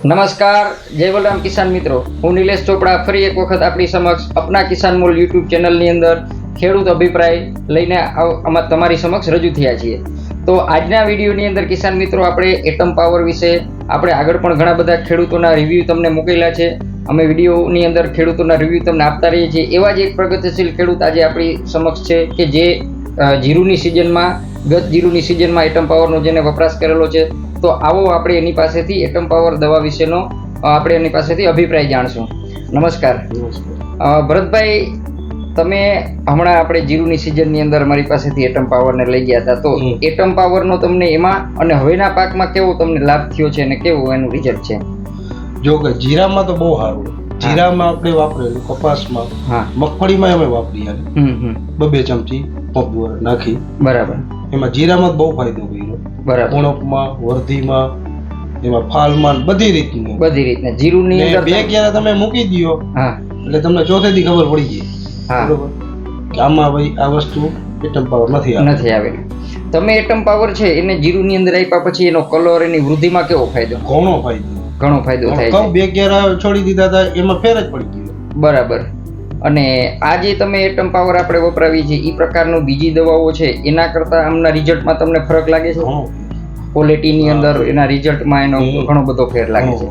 નમસ્કાર, જય બલરામ કિસાન મિત્રો. હું નિલેશ ચોપડા, ફરી એક વખત આપણી સમક્ષ અપના કિસાન મોલ યુટ્યુબ ચેનલની અંદર ખેડૂત અભિપ્રાય લઈને તમારી સમક્ષ રજૂ થયા છીએ. તો આજના વિડીયોની અંદર કિસાન મિત્રો, આપણે એટમ પાવર વિશે આપણે આગળ પણ ઘણા બધા ખેડૂતોના રિવ્યૂ તમને મૂકેલા છે. અમે વિડીયોની અંદર ખેડૂતોના રિવ્યૂ તમને આપતા રહીએ છીએ. એવા જ એક પ્રગતિશીલ ખેડૂત આજે આપણી સમક્ષ છે કે જે જીરુની સિઝનમાં ગત જીરુની સિઝનમાં એટમ પાવરનો જેને વપરાશ કરેલો છે તો આવો આપણે એની પાસેથી એટમ પાવર દવા વિશેનો આપણે એની પાસેથી અભિપ્રાય જાણશું. નમસ્કાર. ભરતભાઈ તમે હમણાં આપણે જીરુની સિઝનની અંદર અમારી પાસેથી એટમ પાવરને લઈ ગયા હતા તો એટમ પાવરનો તમને એમાં અને હવેના પાકમાં કેવો તમને લાભ થયો છે અને કેવું એનું રિઝલ્ટ છે? જો કે જીરામાં તો બહુ સારું. જીરામાં આપણે વાપરેલું કપાસમાં. હા. મગફળીમાં અમે વાપરી હમ બબે ચમચી પંપ નાખી. બરાબર. એમાં જીરામાં બહુ ફાયદો કર્યો. બરાબર. ઉણપમાં વર્ધીમાં એમાં ફાલમાં બધી રીતનું. બધી રીતના. જીરુની ને અંદર બે ક્યારે તમે મૂકી દ્યો હા. એટલે તમને ચોથેથી ખબર પડી ગઈ. હા. બરોબર? કે આમાં ભાઈ આ વસ્તુ એટમ પાવર નથી નથી આવેલી. તમે એટમ પાવર છે એને જીરુની અંદર આપ્યા પછી એનો કલર એની વૃદ્ધિમાં કેવો ફાયદો? ઘણો ફાયદો. ઘણો ફાયદો થાય છે. બે ક્યારે છોડી દીધા હતા એમાં ફેર જ પડી ગયો. બરાબર. અને આ જે તમે એટમ પાવર આપણે વપરાવી છે એ પ્રકારનું બીજી દવાઓ છે એના કરતાં આમના રિઝલ્ટમાં તમને ફરક લાગે છે? ક્વોલિટીની અંદર એના રિઝલ્ટમાં એનો ઘણો બધો ફેર લાગે છે.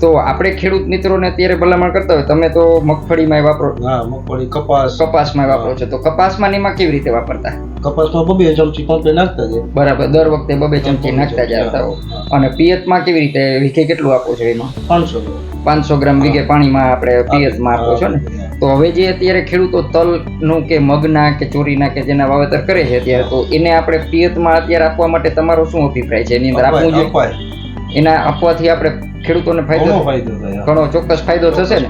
તો આપણે ખેડૂત મિત્રોને અત્યારે ભલામણ કરતા હોય તમે તો મગફળીમાં વાપરો હા મગફળી કપાસ. કપાસમાં વાપરો છો. તો કપાસમાં એમાં કેવી રીતે વાપરતા? કપાસમાં બબે ચમચી પંપે નાખતા જાય. બરાબર દર વખતે બબે ચમચી નાખતા જતા હો અને પિયતમાં કેવી રીતે વીઘે કેટલું આપો છો એમાં? પાંચસો પાંચસો ગ્રામ વીઘે પાણીમાં આપણે પિયતમાં આપો છો ને? તો હવે જે અત્યારે ખેડૂતો તલનું કે મગના કે ચોરીના કે જેના વાવેતર કરે છે અત્યારે તો એને આપણે પિયતમાં અત્યારે આપવા માટે તમારો શું અભિપ્રાય છે? એની અંદર આપવું જોઈએ? એના આપવાથી આપણે ખેડૂતોને ફાયદો ઘણો ચોક્કસ ફાયદો થશે ને?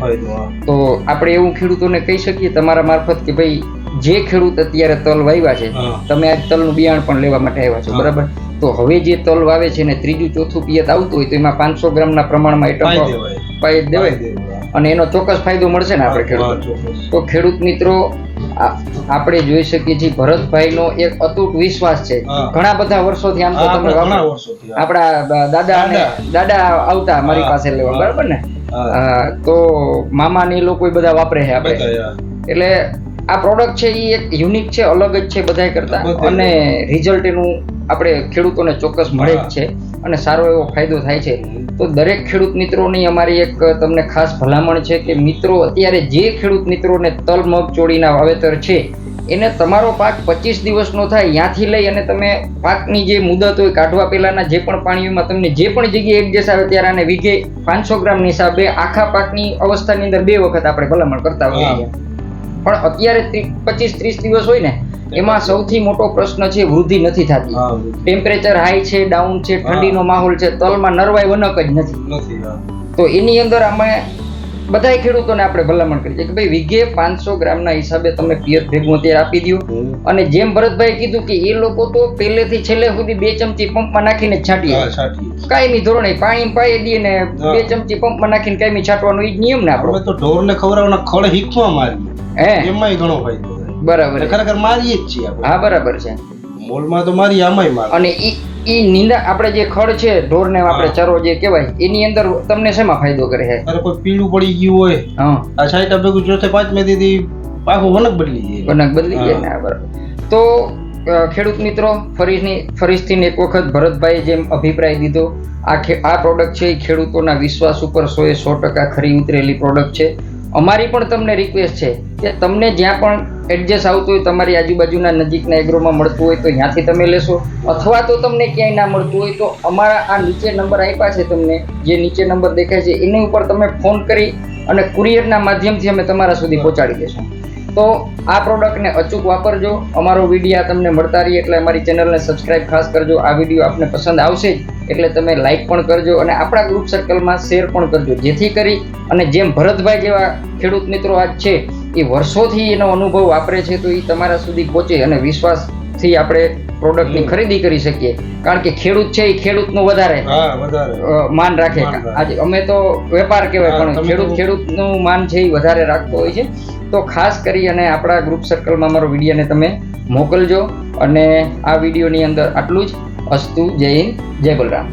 તો આપણે એવું ખેડૂતોને કહી શકીએ તમારા મારફત કે ભાઈ જે ખેડૂત અત્યારે તલ વાવ્યા છે તમે આજ તલનું બિયાણ પણ લેવા માટે આવ્યા છો બરાબર? તો હવે જે તલ વાવે છે ને ત્રીજું ચોથું પિયત આવતું હોય તો એમાં પાંચસો ગ્રામના પ્રમાણમાં દેવાય. પાઈ દેવાય. અને એનો ચોક્કસ ફાયદો મળશે ને આપણે ખેડૂત તો ખેડૂત મિત્રો આપણે જોઈ શકીએ છીએ ભરતભાઈનો એક અતૂટ વિશ્વાસ છે. ઘણા બધા વર્ષોથી આમ તો તમે આપણે દાદા અને દાદા. આવતા મારી પાસે લેવા બરાબર ને? તો મામા ને એ લોકો બધા વાપરે છે આપણે. એટલે આ પ્રોડક્ટ છે એ એક યુનિક છે અલગ જ છે બધાય કરતા. અને રિઝલ્ટ એનું આપણે ખેડૂતોને ચોક્કસ મળે જ છે અને સારો એવો ફાયદો થાય છે. તો દરેક ખેડૂત મિત્રોની અમારી એક તમને ખાસ ભલામણ છે કે મિત્રો અત્યારે જે ખેડૂત મિત્રોને તલ મગ ચોળીના વાવેતર છે એને તમારો પાક પચીસ દિવસનો થાય ત્યાંથી લઈ અને તમે પાકની જે મુદત હોય કાઢવા પહેલાંના જે પણ પાણીઓમાં તમને જે પણ જગ્યાએ એડજસ્ટ આવે ત્યારે આને વીઘે પાંચસો ગ્રામની હિસાબે આખા પાકની અવસ્થાની અંદર બે વખત આપણે ભલામણ કરતા હોઈએ પણ અત્યારે પચીસ ત્રીસ દિવસ હોય ને એમાં સૌથી મોટો પ્રશ્ન છે વૃદ્ધિ નથી થતી. ટેમ્પરેચર હાઈ છે ડાઉન છે ઠંડીનો માહોલ છે તલમાં નરવાય વનક જ નથી. નથી તો એની અંદર અમે બધાય ખેડૂતોને આપણે ભલામણ છીએ કે ભાઈ વીઘે પાંચસો ગ્રામના હિસાબે તમે પિયત ભેગું અત્યારે આપી દો અને જેમ ભરતભાઈ કીધું કે એ લોકો તો પહેલેથી છેલ્લે સુધી બે ચમચી પંપમાં નાખીને છાંટી છાંટીએ. નહીં. કાયમી ધોરણે પાણી પાઈ દઈએ ને બે ચમચી પંપમાં નાખીને કાયમી છાંટવાનો એ જ નિયમ ને આપણો. તો ઢોરને ખવડાવવાના ખળ હીકમાં મારીએ. હે? એમાંય ઘણો ફાયદો બરાબર ખરેખર મારીએ જ છીએ હા બરાબર છે. મોલમાં તો મારી આમાંય મારીએ. અને ઈ ઈ નીંદા આપણે જે ખડ છે ઢોરને આપણે. ચરો જે કહેવાય એની અંદર તમને શેમાં ફાયદો કરે છે? અરે કોઈ પીળું પડી ગયું હોય હા. આ સાઈટા ભેગું પાંચ મે દીધી આખું વનક બદલી જાય. વનક બદલી જાય ને બરાબર. તો ખેડૂત મિત્રો ફરીની ફરીથી એક વખત ભરતભાઈ જેમ અભિપ્રાય દીધો આ આ પ્રોડક્ટ છે એ ખેડૂતોના વિશ્વાસ ઉપર સો એ સો ટકા ખરી ઉતરેલી પ્રોડક્ટ છે. અમારી પણ તમને રિક્વેસ્ટ છે કે તમને જ્યાં પણ એડજસ્ટ આવતું હોય, તમારી આજુબાજુના નજીકના એગ્રોમાં મળતું હોય તો ત્યાંથી તમે લેશો. અથવા તો તમને ક્યાંય ના મળતું હોય તો અમારા આ નીચે નંબર આપ્યા છે તમને. જે નીચે નંબર દેખાય છે, એની ઉપર તમે ફોન કરી અને કુરિયરના માધ્યમથી અમે તમારા સુધી પહોંચાડી દેશું. તો આ પ્રોડક્ટને અચૂક વાપરજો. અમારો વીડિયો તમને મળતા રહીએ એટલે અમારી ચેનલને સબસ્ક્રાઇબ ખાસ કરજો. આ વીડિયો આપને પસંદ આવશે જ એટલે તમે લાઈક પણ કરજો અને આપણા ગ્રુપ સર્કલમાં શેર પણ કરજો. જેથી કરી અને જેમ ભરતભાઈ જેવા ખેડૂત મિત્રો આજ છે એ વર્ષોથી એનો અનુભવ વાપરે છે તો એ તમારા સુધી પહોંચે અને વિશ્વાસથી આપણે પ્રોડક્ટની ખરીદી કરી શકીએ. કારણ કે ખેડૂત છે એ ખેડૂતનું વધારે માન રાખે. આજે અમે તો વેપાર કહેવાય પણ ખેડૂત ખેડૂતનું માન છે એ વધારે રાખતો હોય છે. તો ખાસ કરી અને આપણા ગ્રુપ સર્કલમાં અમારો વિડીયોને તમે મોકલજો અને આ વિડીયોની અંદર આટલું જ. અસ્તુ જય હિન્દ જય બલરામ.